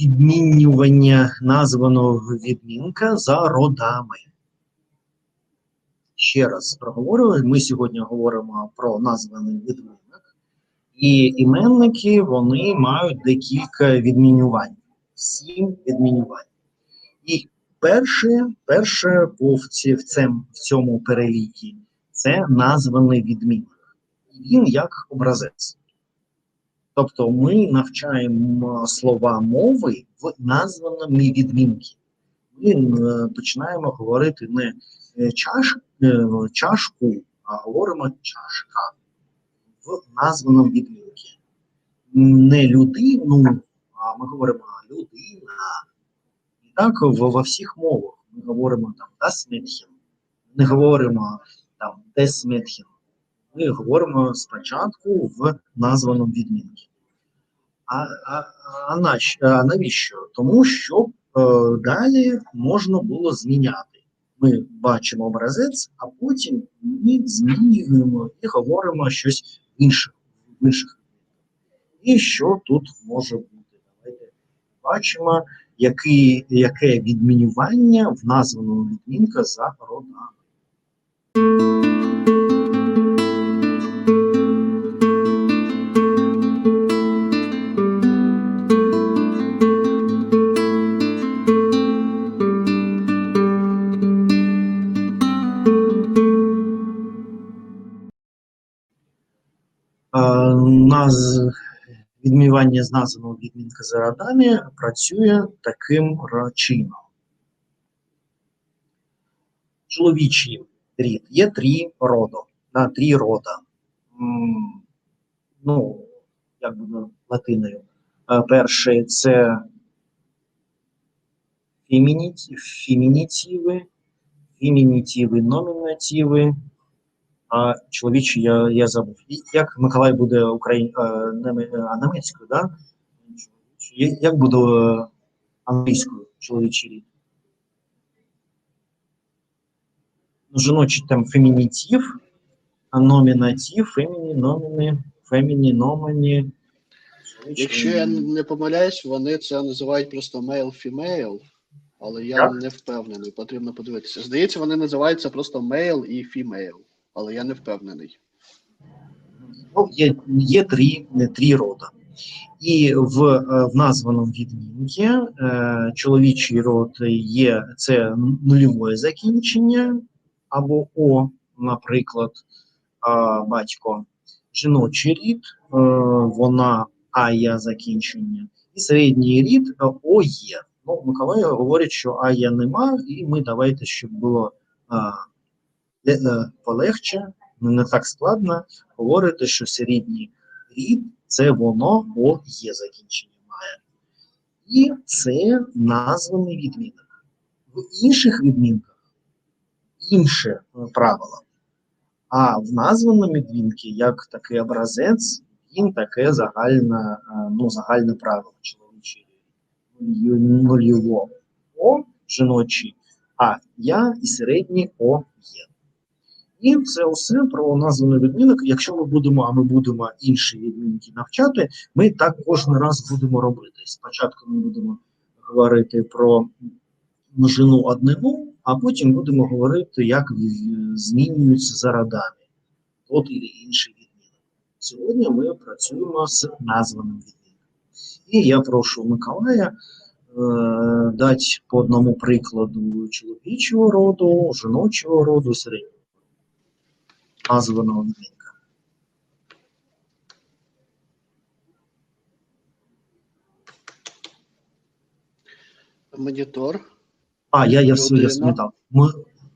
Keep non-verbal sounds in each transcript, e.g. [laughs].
відмінювання названого відмінка за родами. Ще раз проговорюю, ми сьогодні говоримо про названий відмінок, і іменники вони мають декілька відмінювань, сім відмінювань. І перше, перше по в, в цьому перелікі це названий відмінок. Він як образець. Тобто ми навчаємо слова мови в названому відмінки. Ми е, починаємо говорити не е, чаш, е, чашку, а говоримо чашка в названому відмінки. Не людину, а ми говоримо людина. І так во, всіх мовах ми говоримо там das не говоримо там des Mädchen. Ми говоримо спочатку в названому відмінку. А, а, а, наш, а навіщо? Тому що е, далі можна було зміняти. Ми бачимо образець, а потім ми змінюємо і говоримо щось інше в інших. І що тут може бути? Давайте бачимо, який, яке відмінювання в названому відмінка за родами. Наз... Відмінювання з названого відмінка за родами працює таким чином. Чоловічий рід. Є три рода. Да, три рода. Ну, як буде латиною. Е, Перший це фемініті- фемінітиви, фемінітиви, номінативи, а чоловічі я, я забув. І Як Миколай буде Україн... е, а, німецькою, да? Як буде е, англійською чоловічий рід? Ну, Жіночий там фемінітив, номінатив, феміні, номіни, феміні, номіні. Якщо я не помиляюсь, вони це називають просто male-female, але я Так. не впевнений, потрібно подивитися. Здається, вони називаються просто male і female, але я не впевнений. Ну, є, є три, не, три рода. І в, е, в названому відмінку е, чоловічий род є це нульове закінчення або О, наприклад, а, батько. Жіночий рід, е, вона ая закінчення, і середній рід е, О є. Ну, Миколай говорить, що ая нема, і ми давайте, щоб було е, полегче, не так складно, говорити, що середній рід це воно о є закінчення має. І це названий відмінок. В інших відмінках інше е, правило. А в названому відмінку, як такий образець, він таке загальне, е, ну, загальне правило чоловічий рід. Нульово О жіночий, а я і середній О є. І це все про названий відмінок. Якщо ми будемо, а ми будемо інші відмінки навчати, ми так кожен раз будемо робити. Спочатку ми будемо говорити про множину однину, а потім будемо говорити, як змінюються за родами. От і інший відмінок. Сьогодні ми працюємо з названим відмінком. І я прошу Миколая е, дати по одному прикладу чоловічого роду, жіночого роду, середнього названого відмінка. Монітор. А, я, я все я спитав.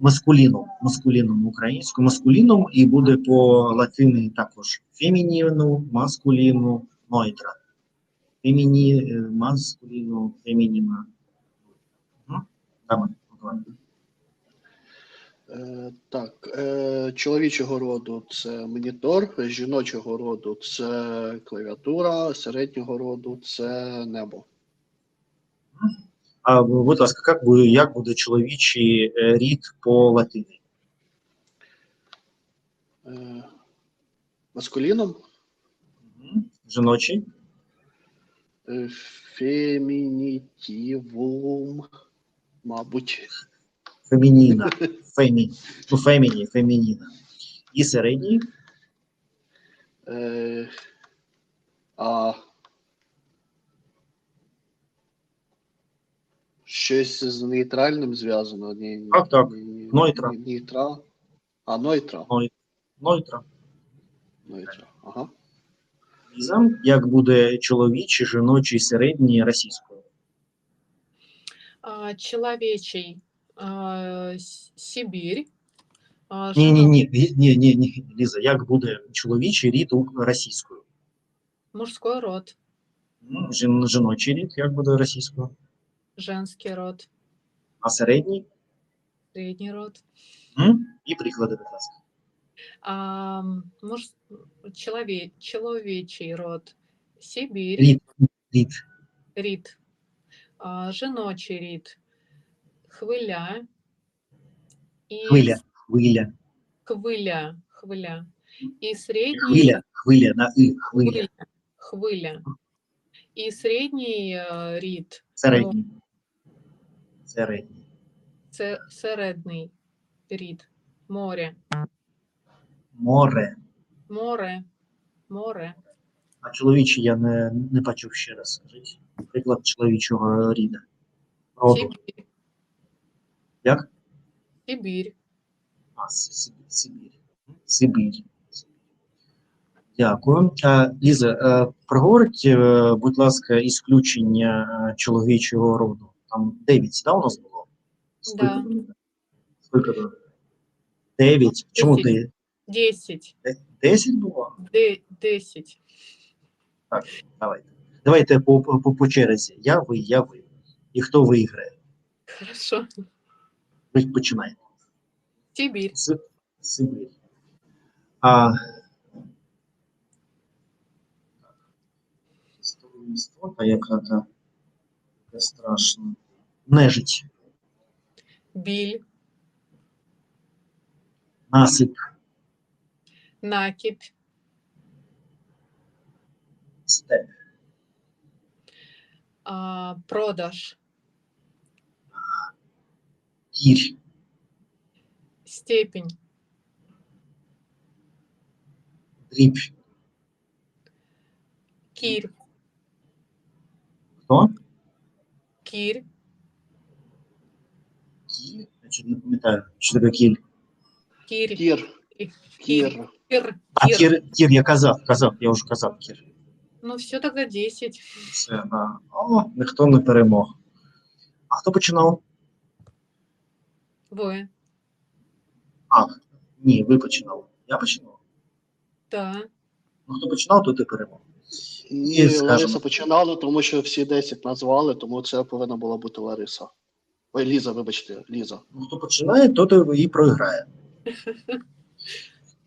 Маскуліном, маскуліном українською, маскуліном, і буде по латині також фемініну, маскуліну, нойтра. Феміні, е, маскуліну, фемініна. Угу. Давай, давай. Е, так, е, чоловічого роду це монітор, жіночого роду це клавіатура, середнього роду це небо. А, будь ласка, як буде, як буде чоловічий е, рід по латині? Маскуліном. Жіночий? Фемінітивум, мабуть. Фемініна. Фемі. Ну, феміні, фемініна. І середній Е, а щось з нейтральним зв'язано? Ні, ні, Так, так. ні, ні, Нойтра. А, нойтра. Нойтра. Нойтра. Ага. Ліза, як буде чоловічий, жіночий, середній російською? А, Человечий а, С- Сибирь. А, Ні, ні, ні, ні, ні, ні, Ліза, як буде чоловічий рід російською? Мужской род, Ну, жін- Жіночий рід, як буде російською? женский род, А середній? средний род. М? І приклади, будь ласка. А, муж... челове... Человечий род Сибирь, Рід, рід. рід. А, жіночий рід Хвиля. І Хвиля, хвиля, Хвиля. Хвиля. І середній хвиля, хвиля, на и, хвиля, Хвиля. Хвиля. І середній е, рід середній. Середній. це середній рід. Море. Море. Море. Море. А чоловічий я не, не бачив ще раз. Скажіть. Приклад чоловічого ріда. Роду. Сибір. Як? Сибір. А, Сибір. Сибір. Сибір. Дякую. Ліза, е, проговоріть, е, будь ласка, ісключення е, чоловічого роду. Там 9, да, у нас було? Да. Скільки було? 9. Чому Десять. 9? Десять. 10 було? Де, десять. Давайте. Давайте по, по, по черзі. Я, ви, я, ви. І хто виграє? Хорошо. Ви починаєте. Сибір. Сибір. А, істота, яка та страшна. Нежить. Біль. Насип. Накіп. Степ. А, продаж. Кір. Степень. Дріб. Кір. Хто? Кір. Кіль? Я чуть не пам'ятаю, що таке кіль. Кір. Кір. Кір. Кір. Кір. А Кір. кір, кір я казав, казав, я вже казав кір. Ну, все тогда 10. Все, да. О, ніхто не перемог. А хто починав? Ви. А, ні, ви починали. Я починав. Да. Ну, хто починав, то ти перемог. Ні, І скажемо. Лариса починала, тому що всі 10 назвали, тому це повинна була бути Лариса. Ой, Ліза, вибачте, Ліза. Ну, хто починає, то той і програє. [laughs]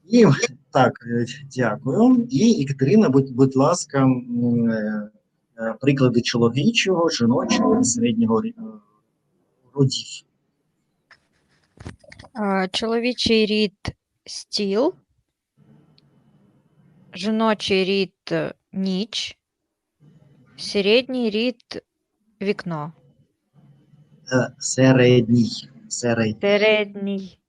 І так, е, дякую. І Екатерина, будь, будь ласка, м, е, е, приклади чоловічого, жіночого і середнього рі- родів. А, Чоловічий рід стіл, жіночий рід ніч, середній рід вікно, Е, Середній. Середній середній,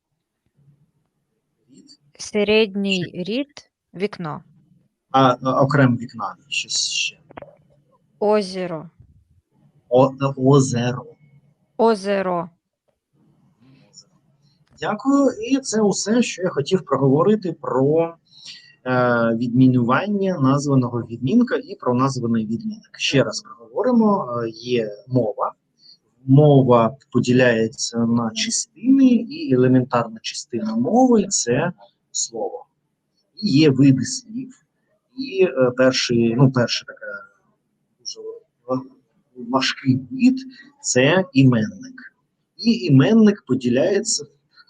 середній рід вікно, А е, окрем вікна. Щось ще. озеро, О, озеро. озеро. Дякую. І це усе, що я хотів проговорити про е, відмінювання названого відмінка і про названий відмінок. Ще раз проговоримо: Е, є мова. Мова поділяється на частини, і елементарна частина мови це слово. І є види слів. І е, перший, ну, перша така дуже важкий вид це іменник. І іменник поділяється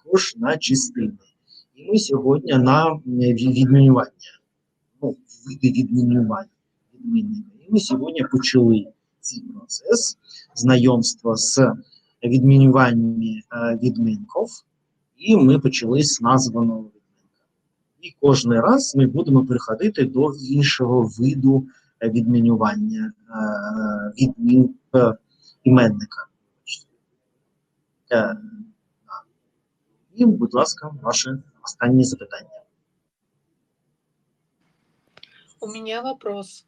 також на частини. І ми сьогодні на е, відмінювання, ну, види відмінювання відмінника. І ми сьогодні почали цей процес знайомства з відмінюваннями е, відмінків, і ми почали з названого відмінка. І кожен раз ми будемо переходити до іншого виду відмінювання е, відмін іменника. І, будь ласка, ваше останнє запитання. У меня вопрос.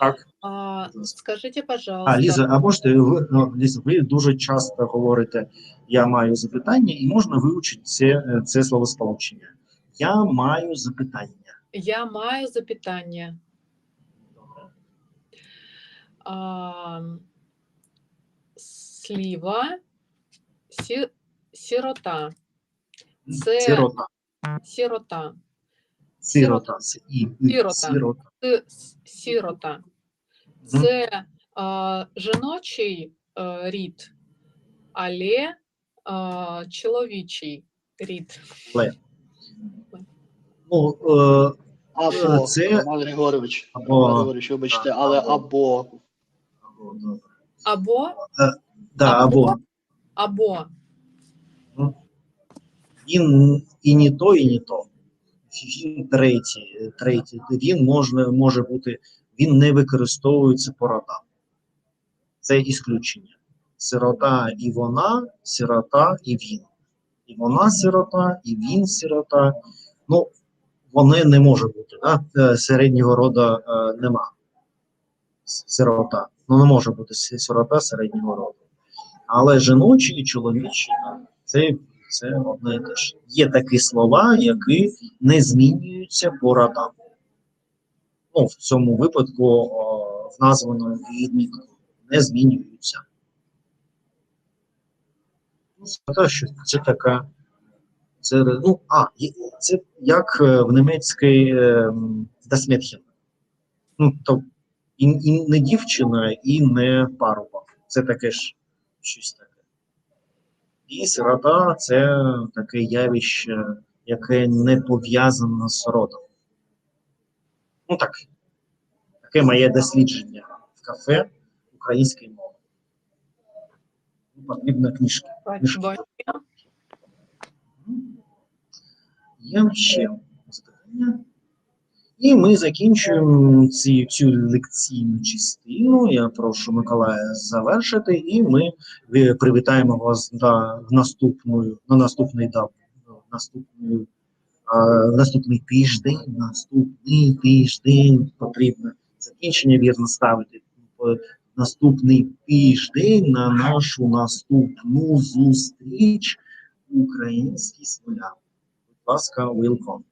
Так. А, скажите, пожалуйста. А, Ліза, а можете ви, ну, Ліза, ви дуже часто говорите я маю запитання, і можна вивчити це, е, це словосполучення. Я маю запитання. Я маю запитання. А, сліва, сі, сірота. Це Сирота. сірота. Сирота. С- І, і, Сирота. сирота. Це с- сірота. Це а, жіночий а, рід, але а, чоловічий рід. Ну, е, Або, Це- Роман Григорович, Або- Роман Григорович, вибачте, але або. або. або. Або, Да, Або. або. або. Він і не то, і не то. Він третій, третій. Він може, може бути, він не використовується по родам. Це ісключення. Сирота і вона, сирота і він. І вона сирота, і він сирота. Ну, вони не може бути. Да? Е, Середнього роду е, нема. Сирота. Ну, не може бути сирота середнього роду. Але жіночі і чоловічі, це, це одне і те ж. Є такі слова, які не змінюються по родам. Ну, в цьому випадку о, в названому відмінку не змінюються. Ну, Це, це така. Це, ну, а, це як е, в німецькій е, Ну, то і, і не дівчина, і не парубок. Це таке ж щось таке. І сирота це таке явище, яке не пов'язане з родом. Ну так, таке моє дослідження в кафе української мови. Потрібна книжка. Спасибо. Є ще запитання. І ми закінчуємо ці, цю лекційну частину. Я прошу Миколая завершити, і ми е, привітаємо вас на, наступну, на наступний да, наступний, а, наступний тиждень. Наступний тиждень потрібно закінчення вірно ставити. Наступний тиждень на нашу наступну зустріч український смоляр. Будь ласка, welcome.